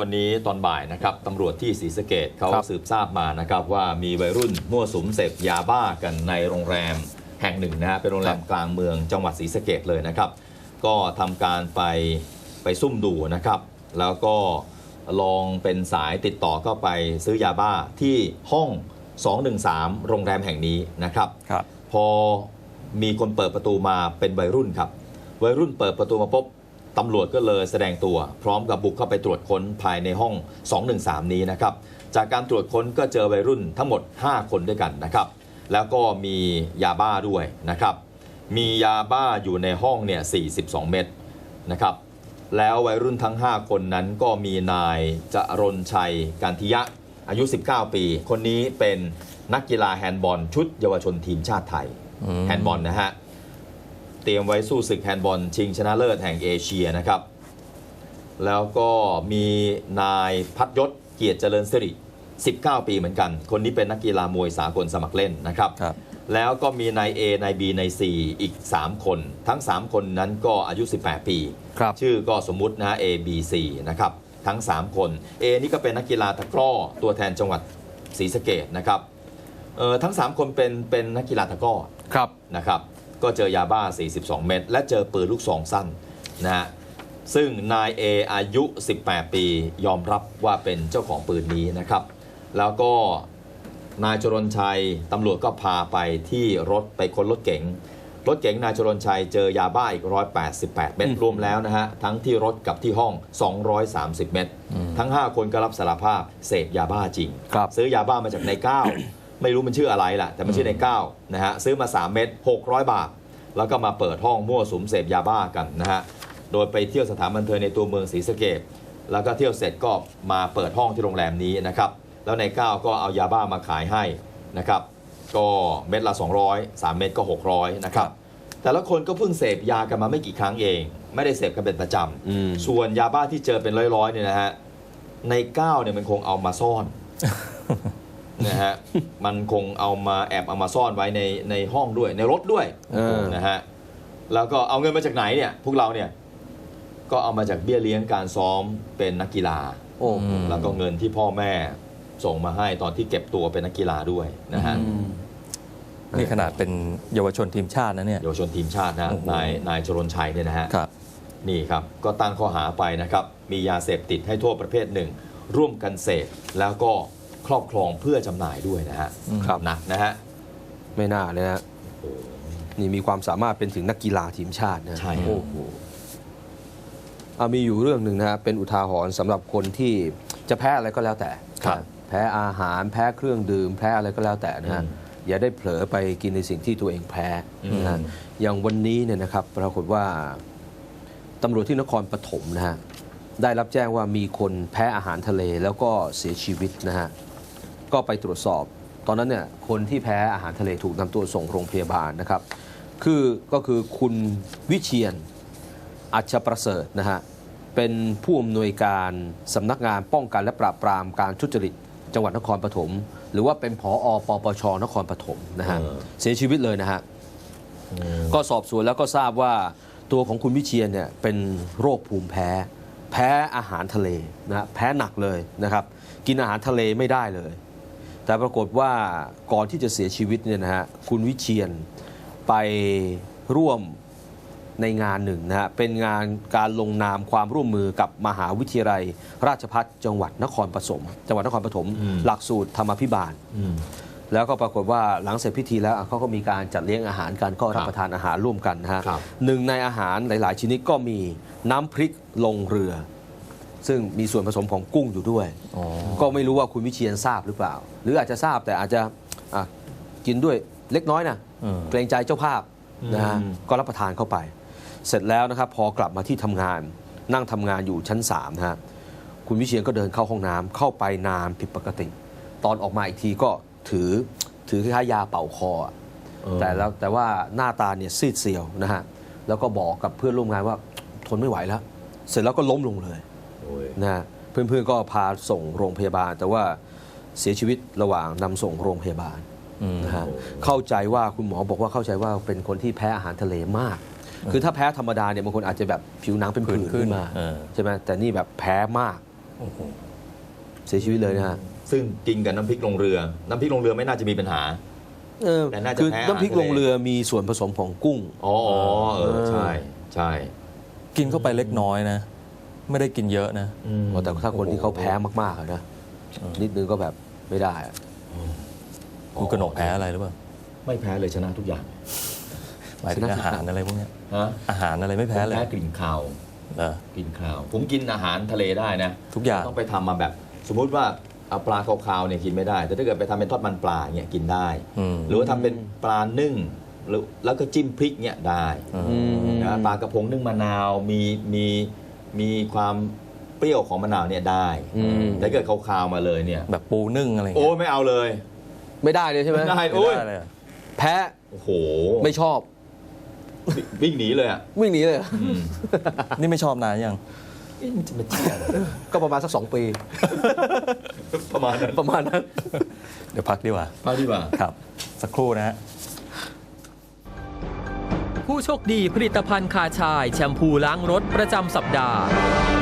วันนี้ตอนบ่ายนะครับตำรวจที่ศรีสะเกดเขาครับสืบทราบมานะครับว่ามีวัยรุ่นมั่วสุมเสพยาบ้ากันในโรงแรมแห่งหนึ่งนะฮะเป็นโรงแรมกลางเมืองจังหวัดศรีสะเกดเลยนะครับ ก็ทำการไปไปซุ่มดูนะครับ แล้วก็ลองเป็นสายติดต่อเข้าไปซื้อยาบ้าที่ห้อง 213 โรงแรมแห่งนี้นะครับครับพอมีคนเปิดประตูมาเป็นวัยรุ่นครับ วัยรุ่นเปิดประตูมาปุ๊บ ตำรวจก็เลยแสดงตัว พร้อมกับบุกเข้าไปตรวจค้นภายในห้อง 213 นี้นะครับ จากการตรวจค้นก็เจอวัยรุ่นทั้งหมด 5 คนด้วยกันนะครับ แล้วก็มียาบ้าด้วยนะครับ มียาบ้าอยู่ในห้องเนี่ย 42 เม็ดนะครับ แล้ววัยรุ่นทั้ง 5 คนนั้นก็มีนายจรนชัยการทิยะอายุ 19 ปี คนนี้เป็นนักกีฬาแฮนด์บอลชุดเยาวชนทีมชาติไทยอืมแฮนด์บอลนะฮะ เตรียมไว้สู้ศึกแฮนด์บอลชิงชนะเลิศแห่งเอเชียนะครับ แล้วก็มีนายพัดยศเกียรติเจริญสิริ 19 ปีเหมือนกัน คนนี้เป็นนักกีฬามวยสากลสมัครเล่นนะครับครับแล้วก็มีนาย A นาย B นาย C อีก 3 คน ทั้ง 3 คนนั้นก็อายุ 18 ปีครับชื่อก็สมมุตินะฮะ A B C นะครับ ทั้ง 3 คน A นี่ก็เป็นนักกีฬาตะกร้อตัวแทนจังหวัดศรีสะเกดนะครับเอ่อทั้ง 3 คนเป็นเป็นนักกีฬาตะกร้อครับนะครับ ก็เจอยาบ้า 42 เม็ดและเจอปืนลูกซองสั้นนะฮะซึ่งนาย A อายุ 18 ปียอมรับว่าเป็นเจ้าของปืนนี้นะครับ แล้วก็นายจรนชัยตำรวจก็พาไปที่รถไปค้นรถเก๋งรถเก๋งนายจรนชัยเจอยาบ้าอีก 188 เม็ดอืมรวมแล้วนะฮะ ทั้งที่รถกับที่ห้อง 230 เม็ดทั้ง 5 คนก็รับสารภาพเสพยาบ้าจริงครับซื้อยาบ้ามาจากนายก้าว ไม่รู้มันชื่ออะไรล่ะ แต่มันชื่อนายก้าวนะฮะซื้อมา 3 เม็ด600 บาท แล้วก็มาเปิดห้องมั่วสุมเสพยาบ้ากันนะฮะโดยไปเที่ยวสถานบันเทิงในตัวเมืองศรีสะเกดแล้วก็เที่ยวเสร็จก็มาเปิดห้องที่โรงแรมนี้นะครับแล้วนายก้าวก็เอายาบ้ามาขายให้นะครับก็เม็ดละ 200 3 เม็ดก็ 600นะครับแต่ละคนก็เพิ่งเสพยากันมาไม่กี่ครั้งเอง ไม่ได้เสพกันเป็นประจอืมำส่วนยาบ้าที่เจอเป็นร้อยๆเนี่ยนะฮะในก้าวเนี่ยมันคงเอามาซ่อน นะฮะ มันคงเอามาแอบเอามาซ่อนไว้ในในห้องด้วย ในรถด้วยเออ นะฮะ แล้วก็เอาเงินมาจากไหนเนี่ย พวกเราเนี่ย ก็เอามาจากเบี้ยเลี้ยงการซ้อมเป็นนักกีฬา โอ้อืม แล้วก็เงินที่พ่อแม่ส่งมาให้ตอนที่เก็บตัวเป็นนักกีฬาด้วยนะฮะอืมนี่ขนาดเป็นเยาวชนทีมชาตินะเนี่ย เยาวชนทีมชาตินะโอ้โห นายนายจรนชัยเนี่ยนะฮะ ครับ นี่ครับ ก็ตั้งข้อหาไปนะครับ มียาเสพติดให้โทษประเภทหนึ่ง ร่วมกันเสพแล้วก็ ครอบครองเพื่อจำหน่ายด้วยนะฮะครับ หนักนะฮะไม่น่าเลยนะโอ้นี่มีความสามารถเป็นถึงนักกีฬาทีมชาตินะใช่โอ้โหอะมีอยู่เรื่องหนึ่งนะฮะเป็นอุทาหรณ์สำหรับคนที่จะแพ้อะไรก็แล้วแต่ครับ แพ้อาหารแพ้เครื่องดื่ม แพ้อะไรก็แล้วแต่นะฮะอืมอย่าได้เผลอไปกินในสิ่งที่ตัวเองแพ้อืมนะฮะอย่างวันนี้เนี่ยนะครับปรากฏว่าตำรวจที่นครปฐมนะฮะได้รับแจ้งว่ามีคนแพ้อาหารทะเลแล้วก็เสียชีวิตนะฮะ ก็ไปตรวจสอบ ตอนนั้นเนี่ยคนที่แพ้อาหารทะเลถูกนำตัวส่งโรงพยาบาลนะครับ คือก็คือคุณวิเชียนอัชประเสริฐนะฮะเป็นผู้อำนวยการสำนักงานป้องกันและปราบปรามการทุจริตจังหวัดนครปฐมหรือว่าเป็นผอปปชนครปฐมนะฮะเออเสียชีวิตเลยนะฮะอืมก็สอบสวนแล้วก็ทราบว่าตัวของคุณวิเชียนเนี่ยเป็นโรคภูมิแพ้ แพ้อาหารทะเลนะฮะแพ้หนักเลยนะครับ กินอาหารทะเลไม่ได้เลย แต่ปรากฏว่าก่อนที่จะเสียชีวิตเนี่ยนะฮะคุณวิเชียนไปร่วมในงานหนึ่งนะฮะเป็นงานการลงนามความร่วมมือกับมหาวิทยาลัย ราชภัฏจังหวัดนครปฐมจังหวัดนครปฐมอืมหลักสูตรธรรมพิบาลอืมแล้วก็ปรากฏว่าหลังเสร็จพิธีแล้วอะเขาก็มีการจัดเลี้ยงอาหารกันก็รับประทานอาหารร่วมกันนะฮะครับหนึ่งในอาหารหลาย ๆ ชนิดก็มีน้ำพริกลงเรือ ซึ่งมีส่วนผสมของกุ้งอยู่ด้วยอ๋อก็ไม่รู้ว่าคุณวิเชียนทราบหรือเปล่า หรืออาจจะทราบแต่อาจจะอะกินด้วยเล็กน้อยนะอืมเกรงใจเจ้าภาพนะฮะอืมก็รับประทานเข้าไป เสร็จแล้วนะครับพอกลับมาที่ทำงาน นั่งทำงานอยู่ชั้น3นะฮะคุณวิเชียนก็เดินเข้าห้องน้ำเข้าไปนานผิดปกติ ตอนออกมาอีกทีก็ถือถือคล้ายๆยาเป่าคออะเออแต่แล้วแต่ว่าหน้าตาเนี่ยซีดเซียวนะฮะแล้วก็บอกกับเพื่อนร่วมงานว่าทนไม่ไหวแล้ว เสร็จแล้วก็ล้มลงเลยโอ้ย นะฮะเพื่อนๆก็พาส่งโรงพยาบาล แต่ว่าเสียชีวิตระหว่างนำส่งโรงพยาบาลอืมนะฮะเข้าใจว่าคุณหมอบอกว่าเข้าใจว่าเป็นคนที่แพ้อาหารทะเลมาก คือถ้าแพ้ธรรมดาเนี่ยบางคนอาจจะแบบผิวหนังเป็นผื่นผื่นขึ้นขึ้นมาเออใช่ไหมแต่นี่แบบแพ้มากโอ้โหเสียชีวิตเลยนะฮะซึ่งกินกับน้ำพริกลงเรือ น้ำพริกลงเรือไม่น่าจะมีปัญหาเออแต่น่าจะคือแพ้น้ำพริกอาหารลงเรือมีส่วนผสมของกุ้งอ๋ออ๋อเออใช่ใช่ กินเข้าไปเล็กน้อยนะ ไม่ได้กินเยอะนะอืมแต่ถ้าคนที่เขาแพ้มากๆอะนะนิดนึงก็แบบไม่ได้อะคุณกนกแพ้อะไรหรือเปล่าไม่แพ้เลยชนะทุกอย่างหมายถึงอาหารอะไรพวกเนี้ยฮะอาหารอะไรไม่แพ้เลยแพ้กลิ่นคาวเหรอ กลิ่นคาว ผมกินอาหารทะเลได้นะทุกอย่าง ต้องไปทำมาแบบ สมมุติว่าเอาปลาคาวๆเนี่ยกินไม่ได้ แต่ถ้าเกิดไปทำเป็นทอดมันปลาเนี่ยกินได้ อืม หรือว่าทำเป็นปลานึ่งหรือแล้วก็จิ้มพริกเนี่ยได้อืม นะปลากระพงนึ่งมะนาวมีมี มีความเปรี้ยวของมะนาวเนี่ยได้อืม แต่เกิดคาวๆมาเลยเนี่ย แบบปูนึ่งอะไรอย่างโอ้เงี้ยไม่เอาเลย ไม่ได้เลยใช่ไหมไม่ได้ไม่โอ้ยได้เลยเหรอแพ้โอ้โหไม่ชอบวิ่งหนีเลยอะวิ่งหนีเลยอืมนี่ไม่ชอบนานยัง เอ๊ะมันจะมาเที่ยวอะไรก็ประมาณสักสองปี ประมาณนั้นประมาณนั้น เดี๋ยวพักดีกว่า มาดีกว่า ครับ สักครู่นะฮะ ผู้โชคดีผลิตภัณฑ์คาชาย แชมพูล้างรถประจำสัปดาห์